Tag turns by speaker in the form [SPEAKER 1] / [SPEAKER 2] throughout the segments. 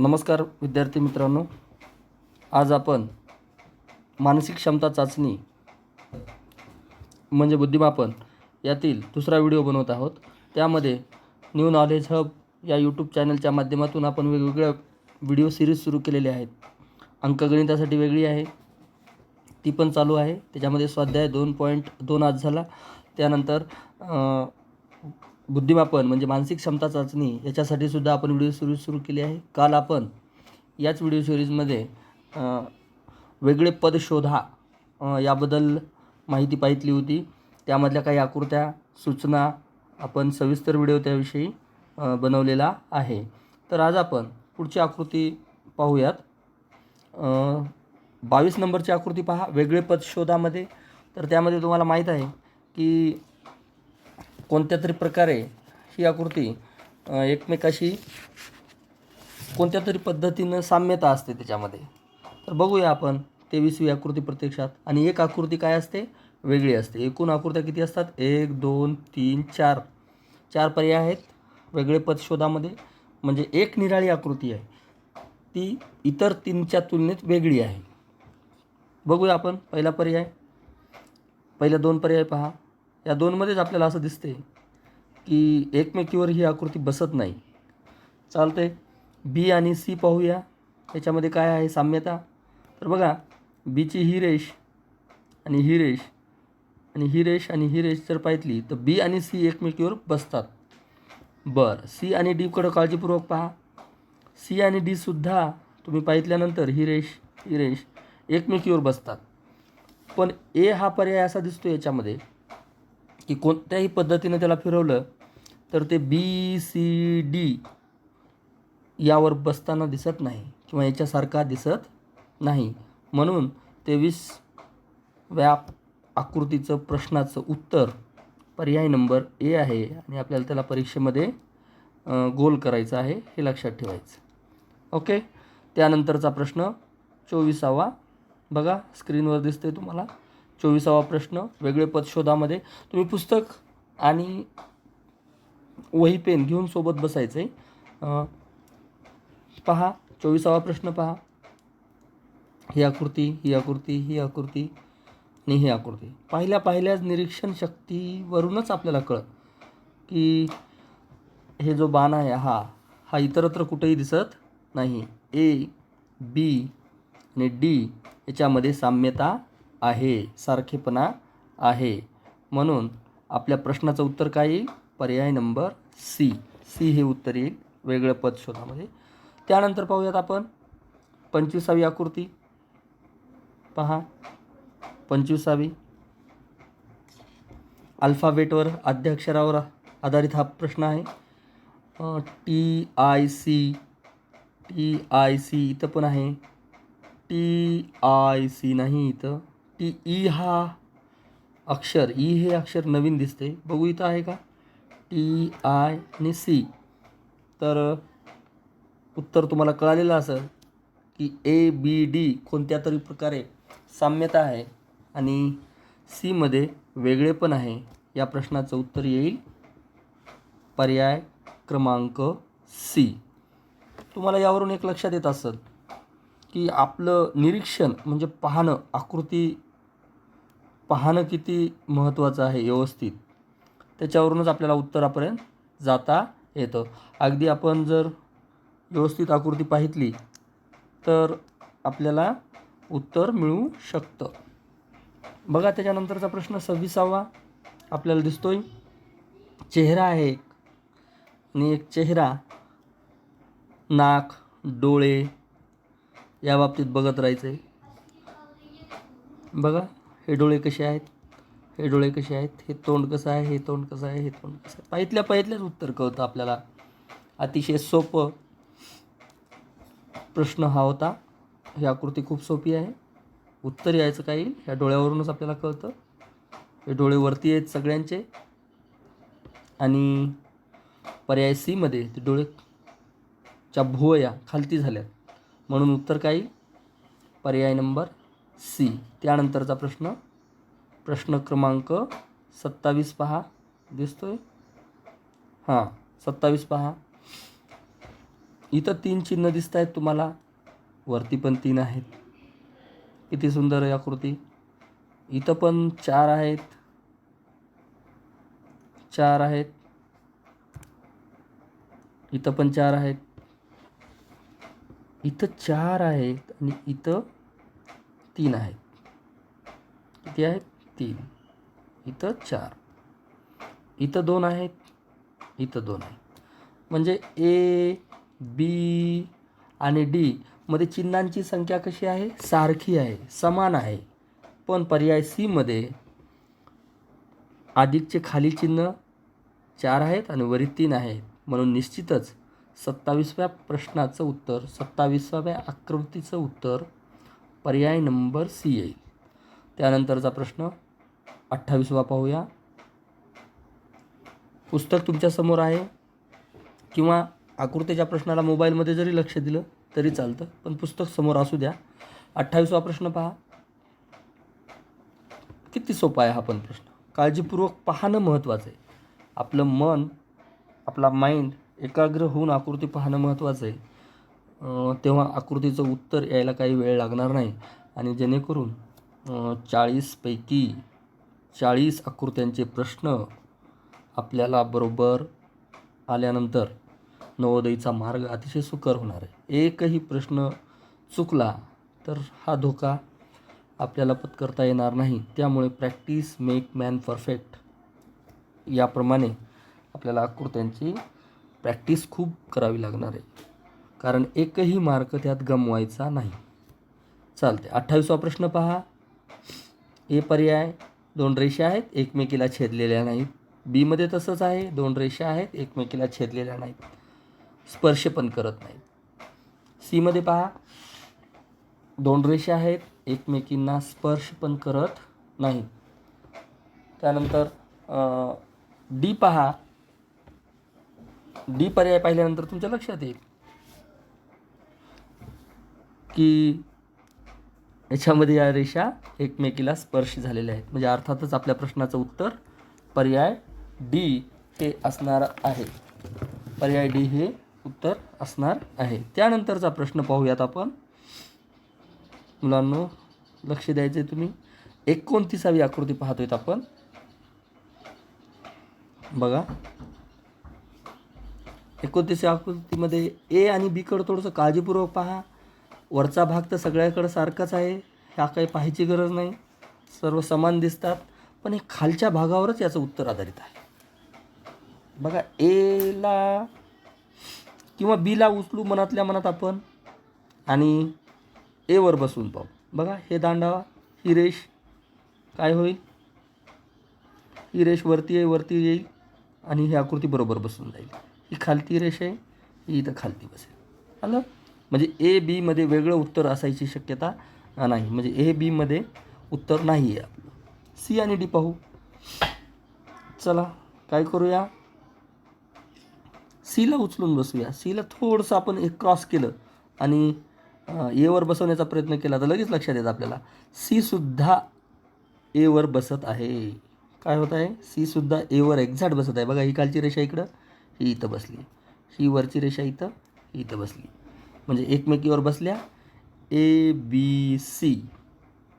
[SPEAKER 1] नमस्कार विद्यार्थी मित्रांनो. आज आपण मानसिक क्षमता चाचणी म्हणजे बुद्धिमापन यातील दुसरा व्हिडिओ बनवत आहोत. त्यामध्ये न्यू नॉलेज हब या यूट्यूब चॅनलच्या माध्यमातून आपण वेगवेगळ्या व्हिडिओ सिरीज सुरू केलेले आहेत. अंकगणितासाठी वेगळी आहे. ती पण चालू आहे. त्याच्यामध्ये स्वाध्याय दोन पॉईंट दोन आज झाला. त्यानंतर बुद्धिमापन म्हणजे मानसिक क्षमता चाचणी याच्यासाठी सुद्धा आपण व्हिडिओ सिरीज सुरू केली आहे. काल आपण याच व्हिडिओ सिरीजमध्ये वेगळे पद शोधा याबद्दल माहिती पाहितली होती. त्यामधल्या काही आकृत्या सूचना आपण सविस्तर व्हिडिओ त्याविषयी बनवलेला आहे. तर आज आपण पुढची आकृती पाहूयात. बावीस नंबरची आकृती पहा. वेगळे पद शोधामध्ये. तर त्यामध्ये तुम्हाला माहीत आहे की कोणत्या तरी प्रकारे ही आकृती एकमेकाशी कोणत्या तरी पद्धतीनं साम्यता असते त्याच्यामध्ये. तर बघूया आपण तेवीसवी आकृती प्रत्यक्षात. आणि एक आकृती काय असते? वेगळी असते. एकूण आकृत्या किती असतात? एक दोन तीन चार. चार पर्याय आहेत वेगळे पद शोधामध्ये. म्हणजे एक निराळी आकृती आहे. ती इतर तीनच्या तुलनेत वेगळी आहे. बघूया आपण. पहिला पर्याय. पहिल्या दोन पर्याय पहा. या दोनमध्येच आपल्याला असं दिसते की एकमेकीवर ही आकृती बसत नाही. चालते बी आणि सी पाहूया. याच्यामध्ये काय आहे? साम्यता. तर बघा बीची ही रेष आणि ही रेष आणि ही रेष आणि ही रेष जर पाहितली तर बी आणि सी एकमेकीवर बसतात. बरं सी आणि डीकडं काळजीपूर्वक पहा. सी आणि डीसुद्धा तुम्ही पाहितल्यानंतर ही रेष ही रेष एकमेकीवर बसतात. पण ए हा पर्याय असा दिसतो याच्यामध्ये की कोणत्याही पद्धतीनं त्याला फिरवलं तर ते बी सी डी यावर बसताना दिसत नाही किंवा याच्यासारखा दिसत नाही. म्हणून तेवीस व्याप आकृतीचं प्रश्नाचं उत्तर पर्याय नंबर ए आहे आणि आपल्याला त्याला परीक्षेमध्ये गोल करायचं आहे हे लक्षात ठेवायचं. ओके? त्यानंतरचा प्रश्न चोवीसावा. बघा स्क्रीनवर दिसते तुम्हाला. चोवीसावा प्रश्न वेगळे पद शोधामध्ये. तुम्ही पुस्तक आणि वही पेन घेऊन सोबत बसायचं आहे पहा चोवीसावा प्रश्न पहा. ही आकृती ही आकृती ही आकृती आणि ही आकृती. पाहिल्या पाहिल्याच निरीक्षण शक्तीवरूनच आपल्याला कळत की हे जो बाण आहे हा हा इतरत्र कुठेही दिसत नाही. ए बी आणि डी याच्यामध्ये साम्यता आहे सारखेपणा आहे. म्हणून आपल्या प्रश्नाचं उत्तर काय येईल? पर्याय नंबर सी. सी हे उत्तर येईल. वेगळं पद शोधामध्ये. त्यानंतर पाहूयात आपण. पंचवीसावी आकृती. पहा. पंचवीसावी. अल्फाबेटवर आद्याक्षरावर आधारित हा प्रश्न आहे. T I C T I C इथं पण आहे. टी आय सी नाही इथं. टी ई हा अक्षर ई हे अक्षर नवीन दिसते. बघू इथं आहे का? टी आय आणि सी. तर उत्तर तुम्हाला कळालेलं असेल की ए बी डी कोणत्या तरी प्रकारे साम्यता आहे आणि सीमध्ये वेगळेपण आहे. या प्रश्नाचं उत्तर येईल. पर्याय क्रमांक सी. तुम्हाला यावरून एक लक्षात येत असेल की आपलं निरीक्षण म्हणजे पाहणं आकृती पाहणं किती महत्त्वाचं आहे व्यवस्थित त्याच्यावरूनच आपल्याला उत्तरापर्यंत जाता येतं. अगदी आपण जर व्यवस्थित आकृती पाहितली तर आपल्याला उत्तर मिळू शकतं. बघा त्याच्यानंतरचा प्रश्न सव्वीसावा आपल्याला दिसतोय. चेहरा आहे एक आणि एक चेहरा नाक डोळे या बाबतीत बघत राहायचं आहे बघा हे डोळे कसे आहेत? हे डोळे कसे आहेत? हे तोंड कसं आहे? हे तोंड कसं आहे? हे तोंड कसं आहे? पाहितल्या पाहितल्याच उत्तर कळतं आपल्याला. अतिशय सोपं प्रश्न हा होता. ही आकृती खूप सोपी आहे. उत्तर यायचं काय येईल ह्या डोळ्यावरूनच आपल्याला कळतं. हे डोळे वरती आहेत सगळ्यांचे. आणि पर्याय सीमध्ये ते डोळे च्या भुवया खालती झाल्यात. म्हणून उत्तर काय पर्याय नंबर सी. त्यानंतरचा प्रश्न. प्रश्न क्रमांक सत्तावीस पहा. दिसतोय? हां सत्तावीस पहा. इथं तीन चिन्ह दिसत आहेत तुम्हाला. वरती पण तीन आहेत. किती सुंदर आहे आकृती. इथं पण चार आहेत. चार आहेत. इथं पण चार आहेत. इथं चार आहेत आणि इथं तीन आहेत. किती आहेत? तीन. इथं चार. इथं दोन आहेत. इथं दोन आहेत. म्हणजे ए बी आणि डी मध्ये चिन्हांची संख्या कशी आहे? सारखी आहे. समान आहे. पण पर्याय सीमध्ये अधिकचे खाली चिन्ह चार आहेत आणि वरी तीन आहेत. म्हणून निश्चितच सत्तावीसव्या प्रश्नाचं उत्तर सत्तावीसाव्या आकृतीचं उत्तर पर्याय नंबर सी येईल त्यानंतरचा प्रश्न अठ्ठावीसवा पाहूया. पुस्तक तुमच्यासमोर आहे. किंवा आकृतीच्या प्रश्नाला मोबाईलमध्ये जरी लक्ष दिलं तरी चालतं पण पुस्तक समोर असू द्या. अठ्ठावीसवा प्रश्न पहा. किती सोपा आहे हा पण प्रश्न. काळजीपूर्वक पाहणं महत्त्वाचं आहे. आपलं मन आपला माइंड एकाग्र होऊन आकृती पाहणं महत्त्वाचं आहे. तेव्हा आकृतीचं उत्तर यायला काही वेळ लागणार नाही. आणि जेणेकरून चाळीसपैकी चाळीस आकृत्यांचे प्रश्न आपल्याला बरोबर आल्यानंतर नवोदयीचा मार्ग अतिशय सुकर होणार आहे. एकही प्रश्न चुकला तर हा धोका आपल्याला पत्करता येणार नाही. त्यामुळे प्रॅक्टिस मेक मॅन परफेक्ट याप्रमाणे आपल्याला आकृत्यांची प्रॅक्टिस खूप करावी लागणार आहे. कारण एकही मार्क त्यात गमवायचा नाही. चालते अठ्ठावीसवा प्रश्न पहा. ए पर्याय दोन रेषा आहेत एकमेकीला छेदलेल्या नाहीत. बीमध्ये तसंच आहे दोन रेषा आहेत एकमेकीला छेदलेल्या नाहीत. स्पर्श पण करत नाहीत. सीमध्ये पहा. दोन रेषा आहेत एकमेकींना स्पर्श पण करत नाहीत. त्यानंतर डी पहा. डी पर्याय पाहिल्यानंतर तुमच्या लक्षात येईल. की याच्यामध्ये या रेषा एकमेकीला स्पर्श झालेल्या आहेत. म्हणजे अर्थातच आपल्या प्रश्नाचं उत्तर पर्याय डी हे असणार आहे. पर्याय डी हे उत्तर असणार आहे. त्यानंतरचा प्रश्न पाहूयात आपण. मुलांनो लक्ष द्यायचे तुम्ही. एकोणतीसावी आकृती पाहतोयत आपण. बघा. एकोणतीस आकृतीमध्ये ए आणि बीकडं थोडंसं काळजीपूर्वक पहा. वरचा भाग तर सगळ्याकडं सारखाच आहे. ह्या काही पाहायची गरज नाही. सर्व समान दिसतात. पण हे खालच्या भागावरच याचं उत्तर आधारित आहे. बघा एला किंवा बीला उचलू मनातल्या मनात आपण आणि एवर बसून पाहू. बघा हे दांडा ही रेष. काय होईल? ही रेष वरती आहे वरती येईल आणि ही आकृती बरोबर बसून जाईल. ही खालती रेष आहे ही इथं खालती बसेल. आलं? म्हणजे ए बीमध्ये वेगळं उत्तर असायची शक्यता नाही. म्हणजे ए बीमध्ये उत्तर नाही आहे आपलं सी आणि डी पाहू. चला काय करूया? सीला उचलून बसूया. सीला थोडंसं आपण एक क्रॉस केलं आणि एवर बसवण्याचा प्रयत्न केला तर लगेच लक्षात येतं आपल्याला. सीसुद्धा एवर बसत आहे. काय होत आहे? सीसुद्धा एवर एक्झॅक्ट बसत आहे. बघा ही खालची रेषा इकडं ही इथं बसली. ही वरची रेषा इथं ही इथं बसली. म्हणजे एकमेकीवर बसल्या ए बी सी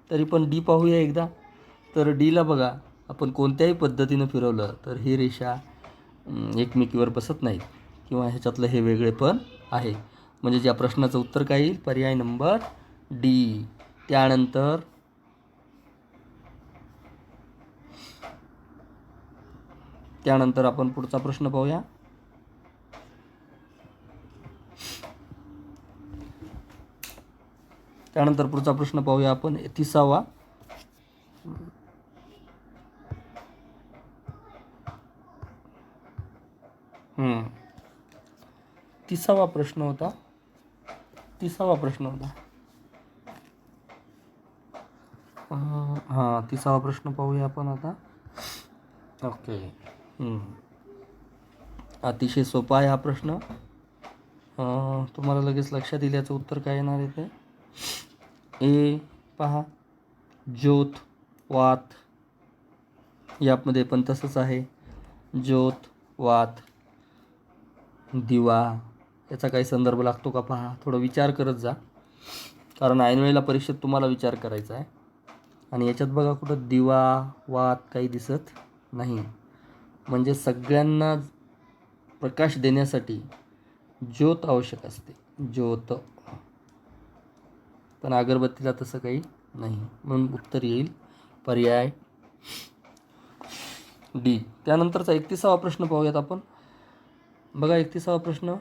[SPEAKER 1] तरी पण डी पाहूया एकदा. तर डीला बघा आपण कोणत्याही पद्धतीनं फिरवलं तर ही रेषा एकमेकीवर बसत नाहीत. किंवा ह्याच्यातलं हे वेगळे पण आहे. म्हणजे ज्या प्रश्नाचं उत्तर काय येईल? पर्याय नंबर डी त्यानंतर त्यानंतर आपण पुढचा प्रश्न पाहूया. त्यानंतर पुढचा प्रश्न पाहूया आपण. तिसावा. तिसावा प्रश्न होता. तिसावा प्रश्न होता. हां तिसावा प्रश्न पाहूया आपण आता. ओके. अतिशय सोपा आहे हा प्रश्न. तुम्हाला लगेच लक्षात येईल याचं उत्तर काय येणार आहे ते. ए पहा. ज्योत वात. यामध्ये पण तसंच आहे. ज्योत वात. दिवा. याचा काही संदर्भ लागतो का पहा. थोडं विचार करत जा. कारण ऐनवेळेला परीक्षेत तुम्हाला विचार करायचा आहे. आणि याच्यात बघा कुठं दिवा वात काही दिसत नाही. म्हणजे सगळ्यांना प्रकाश देण्यासाठी ज्योत आवश्यक असते. ज्योत पण अगरबत्तीला तसं काही नाही. म्हणून उत्तर येईल. पर्याय डी. त्यानंतरचा एकतीसावा प्रश्न पाहूयात आपण. बघा एकतीसावा प्रश्न.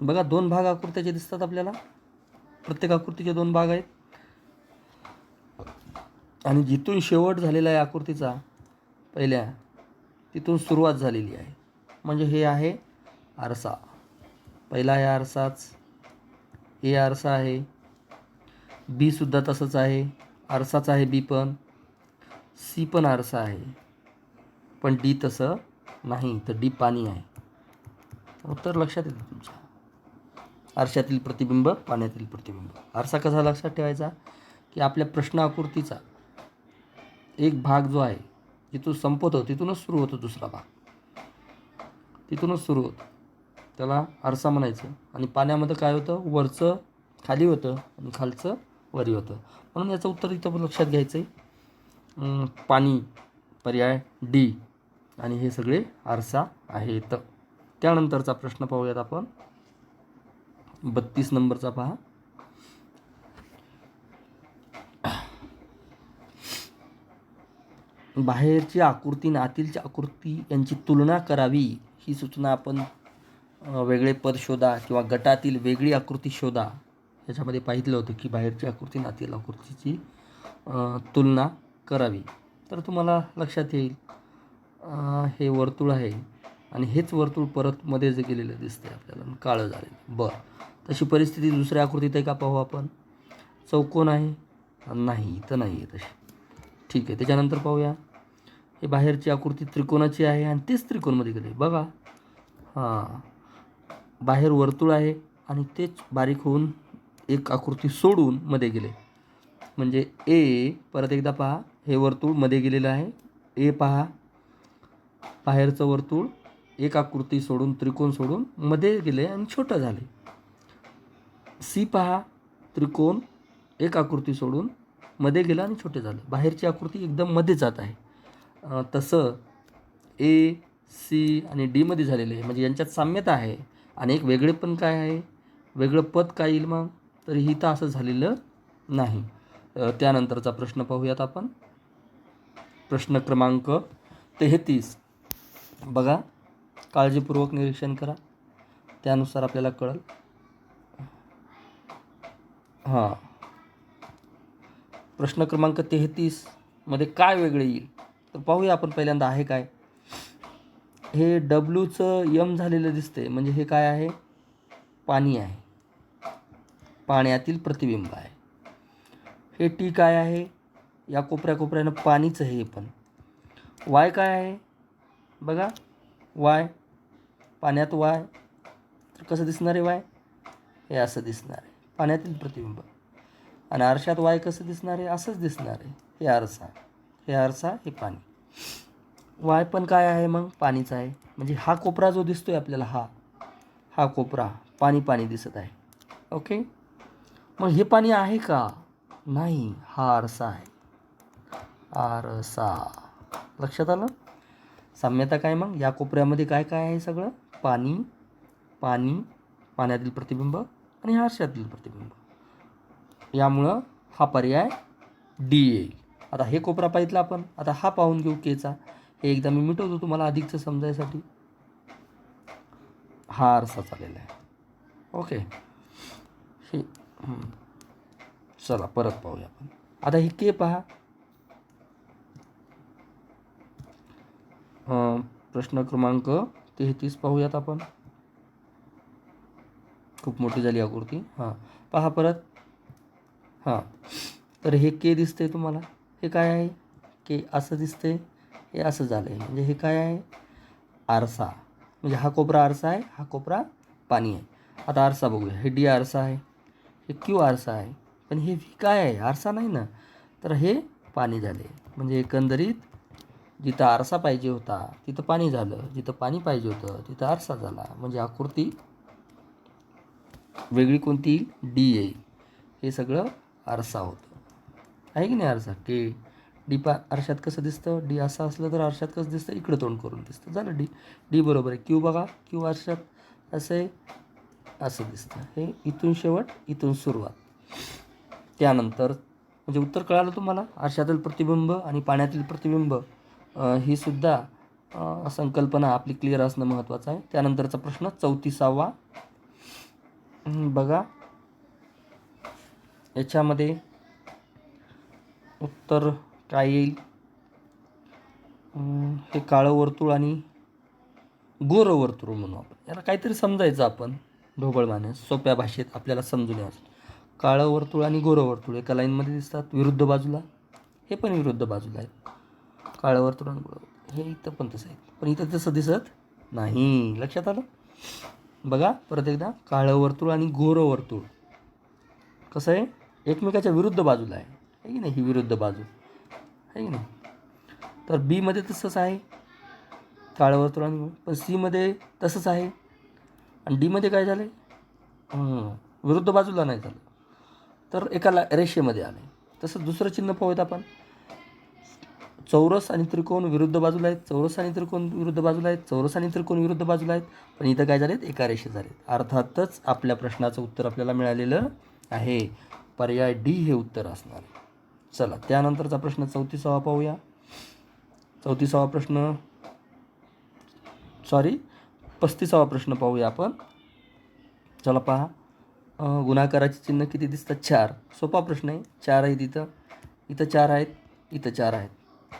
[SPEAKER 1] बघा दोन भाग आकृत्याचे दिसतात आपल्याला. प्रत्येक आकृतीचे दोन भाग आहेत. आणि जिथून शेवट झालेला आहे आकृतीचा पहिल्या तिथून सुरुवात झालेली आहे. म्हणजे हे आहे आरसा. पहिला आहे आरसाच. ए आरसा आहे. बीसुद्धा तसंच आहे. आरसाच आहे बी पण. सी पण आरसा आहे. पण डी तसं नाही. तर डी पाणी आहे. उत्तर लक्षात येतं तुमच्या आरशातील प्रतिबिंब पाण्यातील प्रतिबिंब. आरसा कसा लक्षात ठेवायचा? की आपल्या प्रश्न आकृतीचा एक भाग जो आहे जिथून संपवतो तिथूनच सुरू होतो दुसरा भाग. तिथूनच सुरू होतं. त्याला आरसा म्हणायचं. आणि पाण्यामध्ये काय होतं? वरचं खाली होतं आणि खालचं वरी होतं. म्हणून याचं उत्तर इथं पण लक्षात घ्यायचं आहे पाणी पर्याय डी. आणि हे सगळे आरसा आहेत. त्यानंतरचा प्रश्न पाहूयात आपण. बत्तीस नंबरचा पहा. बाहेरची आकृती आणि आतीलची आकृती यांची तुलना करावी ही सूचना आपण वेगळे पद शोधा किंवा गटातील वेगळी आकृती शोधा याच्यामध्ये पाहितलं होतं की बाहेरची आकृती नातील आकृतीची तुलना करावी. तर तुम्हाला लक्षात येईल हे वर्तुळ आहे आणि हेच वर्तुळ परत मध्ये जे गेलेलं दिसतंय आपल्याला काळं झालेलं बरं. तशी परिस्थिती दुसऱ्या आकृतीत आहे का पाहू आपण? चौकोन आहे? नाही इथं नाही आहे तशी. ठीक आहे त्याच्यानंतर पाहूया. हे बाहेरची आकृती त्रिकोणाची आहे आणि तेच त्रिकोणमध्ये गेले बघा. हां. बाहेर वर्तुळ आहे आणि तेच बारीक होऊन एक आकृती सोडून मध्ये गेले. म्हणजे ए परत एकदा पहा. हे वर्तुळमध्ये गेलेलं आहे. ए पहा. बाहेरचं वर्तुळ एक आकृती सोडून त्रिकोण सोडून मध्ये गेले आणि छोटं झाले. सी पहा. त्रिकोण एक आकृती सोडून मध्ये गेलं आणि छोटे झाले. बाहेरची आकृती एकदम मध्ये जात आहे. तसं ए सी आणि डीमध्ये झालेले आहे. म्हणजे यांच्यात साम्यता आहे. आणि एक वेगळे पण काय आहे? वेगळं पद काय येईल मग? तर ही तर असं झालेलं नाही. त्यानंतरचा प्रश्न पाहूयात आपण. प्रश्न क्रमांक तेहतीस. बघा काळजीपूर्वक निरीक्षण करा. त्यानुसार आपल्याला कळेल. हां. प्रश्न क्रमांक तेहतीसमध्ये काय वेगळे येईल? तर पाहूया आपण पहिल्यांदा आहे काय. हे डब्ल्यूचं यम झालेलं दिसतंय. म्हणजे हे काय आहे? पाणी आहे. पाण्यातील प्रतिबिंब आहे. हे टी काय आहे? या कोपऱ्या कोपऱ्यानं पाणीच आहे हे पण. वाय काय आहे? बघा. वाय पाण्यात वाय तर कसं दिसणार आहे वाय हे असं दिसणार आहे. पाण्यातील प्रतिबिंब. आणि आरशात वाय कसं दिसणार आहे? असंच दिसणार आहे. हे आरसा. हे आरसा हे पाणी. वाय पण काय आहे मग? पाणीचा आहे. म्हणजे हा कोपरा जो दिसतो आहे आपल्याला हा. हा कोपरा पाणी पाणी दिसत आहे. ओके मग हे पाणी आहे का? नाही. हा आरसा आहे. आरसा. लक्षात आलं? साम्यता काय मग? या कोपऱ्यामध्ये काय काय आहे सगळं? पाणी पाणी पाण्यातील प्रतिबिंब आणि आरशातील प्रतिबिंब. यामुळं हा पर्याय डी येईल आता हे कोपरा पाहितला आपण. आता हा पाहून घेऊ केचा. हे एकदा मी मिटवतो तुम्हाला अधिकचं समजायसाठी. हा आरसा चालेला आहे. ओके. हे चला परत पाहूया आपण. आता ही के पहा. प्रश्न क्रमांक तेहतीस पाहूयात आपण. खूप मोठी झाली आकृती हां. पहा परत. हां. तर हे के दिसते तुम्हाला. हे काय आहे? के असं दिसते हे असं झालं आहे म्हणजे हे काय आहे? आरसा. म्हणजे हा कोपरा आरसा आहे हा कोपरा पाणी आहे. आता आरसा बघूया. हे डी आरसा आहे हे क्यू आरसा आहे. पण हे व्ही काय आहे? आरसा नाही ना. तर हे पाणी झाले म्हणजे एकंदरीत जिथं आरसा पाहिजे होता तिथं पाणी झालं. जिथं पाणी पाहिजे होतं तिथं आरसा झाला. म्हणजे आकृती वेगळी कोणती? डी येईल हे सगळं आरसा होतं. आहे की नाही आरसा? के डी पा आरशात कसं दिसतं? डी असं असलं तर आरशात कसं दिसतं? इकडं तोंड करून दिसतं. झालं डी. डी बरोबर आहे. क्यू बघा. क्यू आरशात असं आहे असं दिसतं. हे इथून शेवट इथून सुरुवात. त्यानंतर म्हणजे उत्तर कळालं तुम्हाला? आरशातील प्रतिबिंब आणि पाण्यातील प्रतिबिंब ही सुद्धा संकल्पना आपली क्लिअर असणं महत्त्वाचं आहे. त्यानंतरचा प्रश्न चौतीसावा. बघा. याच्यामध्ये उत्तर काय येईल. हे काळं वर्तुळ आणि गोरं वर्तुळ म्हणू आपण. याला काहीतरी समजायचं आपण. ढोबळ माणूस सोप्या भाषेत आपल्याला समजून यावं काळं वर्तुळ आणि गोरं वर्तुळ एका लाईनमध्ये दिसतात. विरुद्ध बाजूला. हे पण विरुद्ध बाजूला आहेत काळं वर्तुळ आणि गोरं हे इथं पण तसं आहे. पण इथं तसं दिसत नाही. लक्षात आलं? बघा परत एकदा. काळं वर्तुळ आणि गोरं वर्तुळ. कसं आहे? एकमेकाच्या विरुद्ध बाजूला आहे. की नाही? ही विरुद्ध बाजू. आहे की नाही? तर बीमध्ये तसंच आहे. काळावर वर्तुळ पण सीमध्ये तसंच आहे. आणि डीमध्ये काय झालं आहे विरुद्ध बाजूला नाही झालं. तर एकाला रेषेमध्ये आलं आहे तसं दुसरं चिन्ह पाहूयात आपण. चौरस आणि त्रिकोण विरुद्ध बाजूला आहेत. चौरस आणि त्रिकोण विरुद्ध बाजूला आहेत. चौरस आणि त्रिकोण विरुद्ध बाजूला आहेत. पण इथं काय झालेत? एका रेषे झालेत. अर्थातच आपल्या प्रश्नाचं उत्तर आपल्याला मिळालेलं आहे. पर्याय डी हे उत्तर असणार आहे. चला त्यानंतरचा प्रश्न चौतीसावा पाहूया. चौतीसावा प्रश्न सॉरी पस्तीसावा प्रश्न पाहूया आपण. चला पहा. गुणाकाराची चिन्ह किती दिसतात? चार. सोपा प्रश्न आहे. चार आहेत इथं. इथं चार आहेत इथं चार आहेत.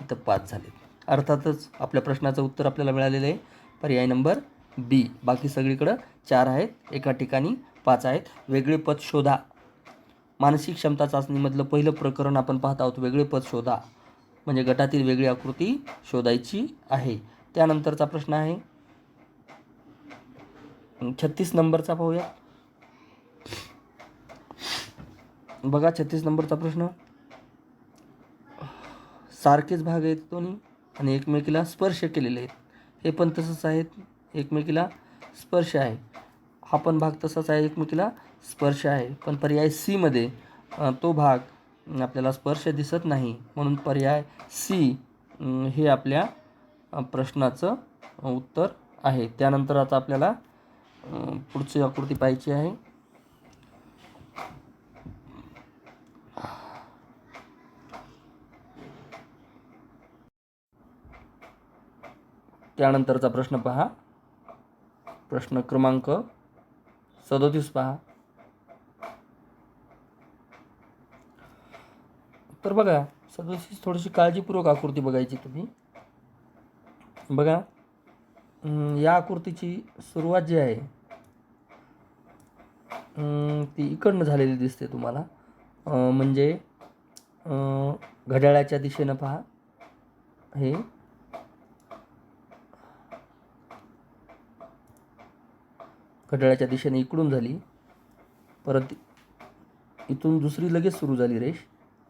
[SPEAKER 1] इथं पाच झाले. अर्थातच आपल्या प्रश्नाचं उत्तर आपल्याला मिळालेलं आहे. पर्याय नंबर बी. बाकी सगळीकडं चार आहेत. एका ठिकाणी पाच आहेत. वेगळे पद शोधा. मानसिक क्षमता चाचणीमधलं पहिलं प्रकरण आपण पाहत आहोत वेगळे पद शोधा. म्हणजे गटातील वेगळी आकृती शोधायची आहे. त्यानंतरचा प्रश्न आहे. छत्तीस नंबरचा पाहूया. बघा छत्तीस नंबरचा प्रश्न. सारखेच भाग आहेत दोन्ही आणि एकमेकीला स्पर्श केलेले आहेत. हे पण तसंच आहेत. एकमेकीला स्पर्श आहे. हा पण भाग तसाच आहे. एकमेकीला स्पर्श आहे. पण पर्याय सीमध्ये तो भाग आपल्याला स्पर्श दिसत नाही. म्हणून पर्याय सी हे आपल्या प्रश्नाचं उत्तर आहे. त्यानंतर आता आपल्याला पुढची आकृती पाहायची आहे. त्यानंतरचा प्रश्न पहा. प्रश्न क्रमांक सदोतीस पहा. तर बघा सदोतीस थोडीशी काळजीपूर्वक आकृती बघायची तुम्ही. बघा या आकृतीची सुरुवात जी आहे ती इकडनं झालेली दिसते तुम्हाला. म्हणजे घड्याळाच्या दिशेनं पहा. हे. घड्याळाच्या दिशेने इकडून झाली. परत इथून दुसरी लगेच सुरू झाली रेष.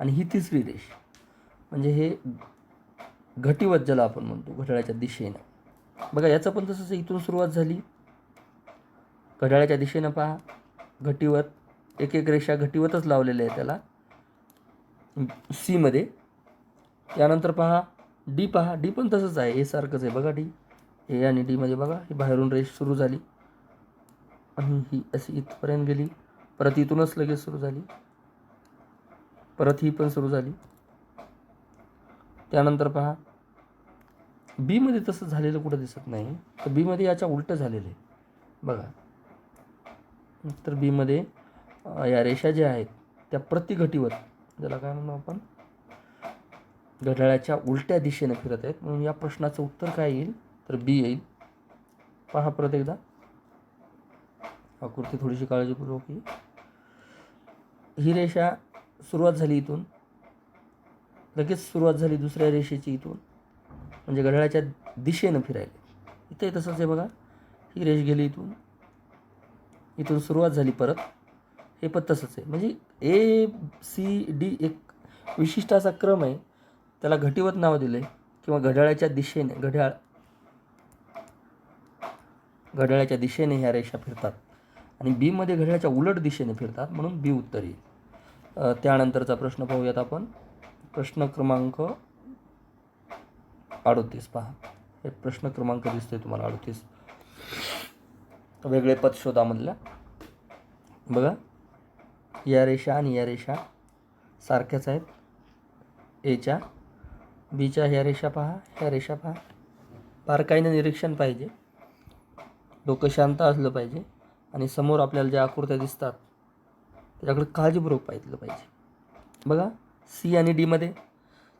[SPEAKER 1] आणि ही तिसरी रेष. म्हणजे हे घटीवत ज्याला आपण म्हणतो घड्याळाच्या दिशेनं. बघा याचं पण तसंच इथून सुरुवात झाली. घड्याळाच्या दिशेनं पहा. घटीवत. एक एक रेषा घटीवतच लावलेल्या आहे त्याला. सीमध्ये त्यानंतर पहा. डी पहा. डी पण तसंच आहे. ए सारखंच आहे. बघा डी. ए आणि डीमध्ये बघा. ही बाहेरून रेष सुरू झाली. आणि ही अशी इथपर्यंत गेली. परत इथूनच लगेच सुरू झाली. परत ही पण सुरू झाली. त्यानंतर पहा बीमध्ये तसं झालेलं कुठं दिसत नाही तर बीमध्ये याच्या उलटं झालेलं आहे. बघा. तर बीमध्ये या रेषा ज्या आहेत त्या प्रतिघटीवर ज्याला काय म्हणू आपण घड्याळाच्या उलट्या दिशेने फिरत आहेत. म्हणून या प्रश्नाचं उत्तर काय येईल? तर बी येईल. पहा परत एकदा. आकृती थोडीशी काळजीपूर्वक ही. ही रेषा सुरुवात झाली इथून. लगेच सुरुवात झाली दुसऱ्या रेषेची इथून. म्हणजे घड्याळाच्या दिशेनं फिरायला. इथे तसंच आहे बघा. ही रेष गेली इथून. इथून सुरुवात झाली परत. हे पण तसंच आहे. म्हणजे ए सी डी एक विशिष्ट असा क्रम आहे. त्याला घटीवत नाव दिलं. आहे किंवा घड्याळाच्या दिशेने घड्याळ. घड्याळाच्या दिशेने ह्या रेषा फिरतात. आणि बीमध्ये घड्याळाच्या उलट दिशेने फिरतात. म्हणून बी उत्तर येईल. त्यानंतरचा प्रश्न पाहूयात आपण. प्रश्न क्रमांक अडोतीस पहा. हे प्रश्न क्रमांक दिसतोय तुम्हाला अडोतीस. वेगळे पद शोधामधल्या बघा. या रेषा आणि या रेषा सारख्याच आहेत. एच्या बीच्या ह्या रेषा पहा. ह्या रेषा पहा. बारकाईनं निरीक्षण पाहिजे. डोकं शांत असलं पाहिजे. आणि समोर आपल्याला ज्या आकृत्या दिसतात त्याच्याकडे काळजीपूर्वक पाहिलं पाहिजे. बघा सी आणि डीमध्ये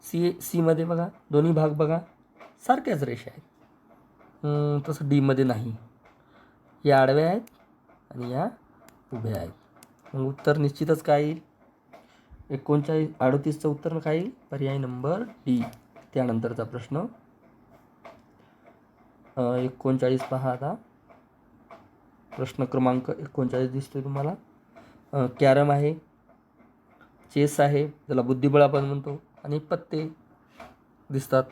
[SPEAKER 1] सी सीमध्ये बघा दोन्ही भाग बघा सारख्याच रेषा आहेत. तसं डीमध्ये नाही. या आडव्या आहेत आणि या उभ्या आहेत. मग उत्तर निश्चितच काय येईल? एकोणचाळीस अडतीसचं उत्तर काय येईल? पर्याय नंबर डी त्यानंतरचा प्रश्न. एकोणचाळीस पहा आता. प्रश्न क्रमांक एकोणचाळीस दिसतोय तुम्हाला. कॅरम आहे चेस आहे त्याला बुद्धिबळ आपण म्हणतो आणि पत्ते दिसतात.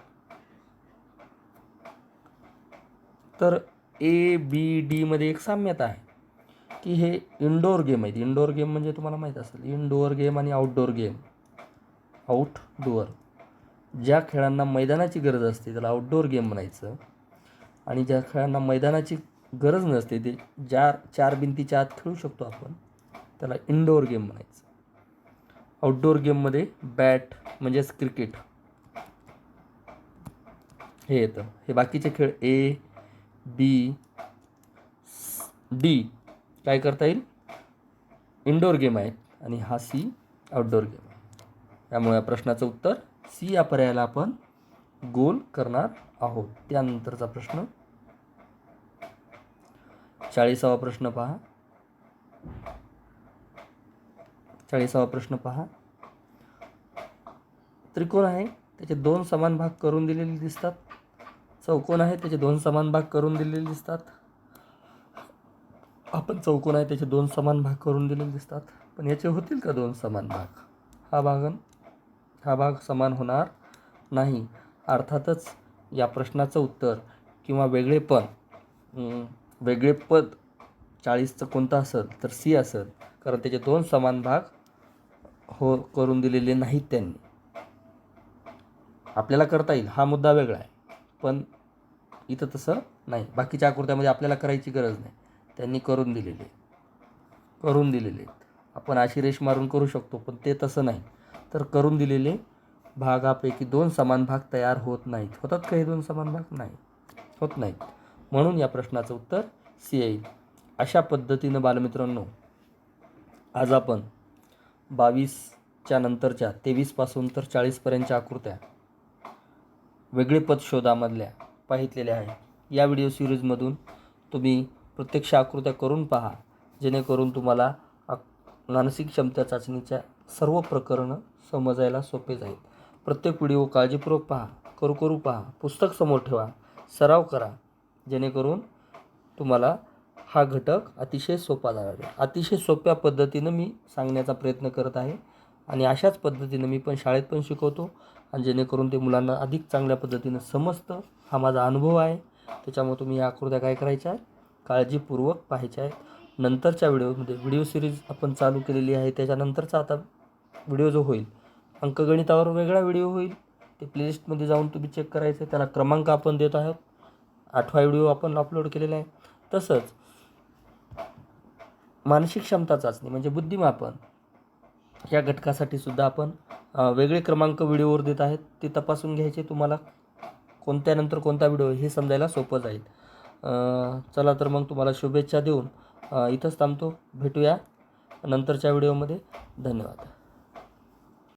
[SPEAKER 1] तर ए बी डीमध्ये एक साम्यता आहे की हे इनडोअर गेम आहेत. इनडोअर गेम म्हणजे तुम्हाला माहीत असेल इनडोअर गेम आणि आउटडोअर गेम आउटडोअर ज्या खेळांना मैदानाची गरज असते त्याला आउटडोअर गेम म्हणायचं आणि ज्या खेळांना मैदानाची गरज नसते ते ज्या चार भिंतीच्या आत खेळू शकतो आपण त्याला इनडोअर गेम म्हणायचं. आउटडोअर गेममध्ये बॅट म्हणजेच क्रिकेट हे येतं. हे बाकीचे खेळ ए बी डी काय करता येईल? इनडोअर गेम आहेत. आणि हा सी आउटडोअर गेम आहे. त्यामुळे या प्रश्नाचं उत्तर सी या पर्यायाला आपण गोल करणार आहोत. त्यानंतरचा प्रश्न. चाळीसावा प्रश्न पहा. चाळीसावा प्रश्न पहा. त्रिकोण आहे त्याचे दोन समान भाग करून दिलेले दिसतात. चौकोन आहे त्याचे दोन समान भाग करून दिलेले दिसतात. आपण चौकोन आहे त्याचे दोन समान भाग करून दिलेले दिसतात. पण याचे होतील का दोन समान भाग? हा भागन हा भाग समान होणार नाही. अर्थातच या प्रश्नाचं उत्तर किंवा वेगळेपण वेगळे पद चाळीसचं कोणतं असेल तर सी असेल. कारण त्याचे दोन समान भाग हो करून दिलेले नाहीत त्यांनी. आपल्याला करता येईल हा मुद्दा वेगळा आहे. पण इथं तसं नाही. बाकीच्या आकृत्यामध्ये आपल्याला करायची गरज नाही. त्यांनी करून दिलेले. करून दिलेले. आपण अशी रेष मारून करू शकतो पण ते तसं नाही. तर करून दिलेले भागापैकी दोन समान भाग तयार होत नाहीत. होतात का हे दोन समान भाग? नाही. होत नाहीत. म्हणून या प्रश्नाचं उत्तर सी येईल अशा पद्धतीनं बालमित्रांनो आज आपण बावीसच्या नंतरच्या तेवीसपासून तर चाळीसपर्यंतच्या आकृत्या वेगळे पद शोधामधल्या पाहितलेल्या आहेत. या व्हिडिओ सिरीजमधून तुम्ही प्रत्यक्ष आकृत्या करून पहा जेणेकरून तुम्हाला मानसिक क्षमता चाचणीच्या सर्व प्रकरणं समजायला सोपे जाईल. प्रत्येक व्हिडिओ काळजीपूर्वक पहा करू करू पहा पुस्तक समोर ठेवा सराव करा जेणेकरून तुम्हाला हा घटक अतिशय सोपा जाणार आहे. अतिशय सोप्या पद्धतीनं मी सांगण्याचा प्रयत्न करत आहे आणि अशाच पद्धतीनं मी पण शाळेत पण शिकवतो आणि जेणेकरून ते मुलांना अधिक चांगल्या पद्धतीनं समजतं. हा माझा अनुभव आहे. त्याच्यामुळे तुम्ही या आकृत्या काय करायच्या आहेत? काळजीपूर्वक पाहायच्या आहेत. नंतरच्या व्हिडिओमध्ये व्हिडिओ सिरीज आपण चालू केलेली आहे. त्याच्यानंतरचा आता व्हिडिओ जो होईल अंकगणितावर वेगळा व्हिडिओ होईल. ते प्लेलिस्टमध्ये जाऊन तुम्ही चेक करायचं त्याला क्रमांक आपण देत आहोत. आठवा व्हिडिओ आपण अपलोड केलेला आहे. तसंच मानसिक क्षमता चाचणी म्हणजे बुद्धिमापन या घटकासाठी सुद्धा आपण वेगळे क्रमांक व्हिडिओवर देत आहेत. ते तपासून घ्यायचे तुम्हाला. कोणत्यानंतर कोणता व्हिडिओ हे समजायला सोपं जाईल. चला तर मग तुम्हाला शुभेच्छा देऊन इथंच थांबतो. भेटूया नंतरच्या व्हिडिओमध्ये. धन्यवाद.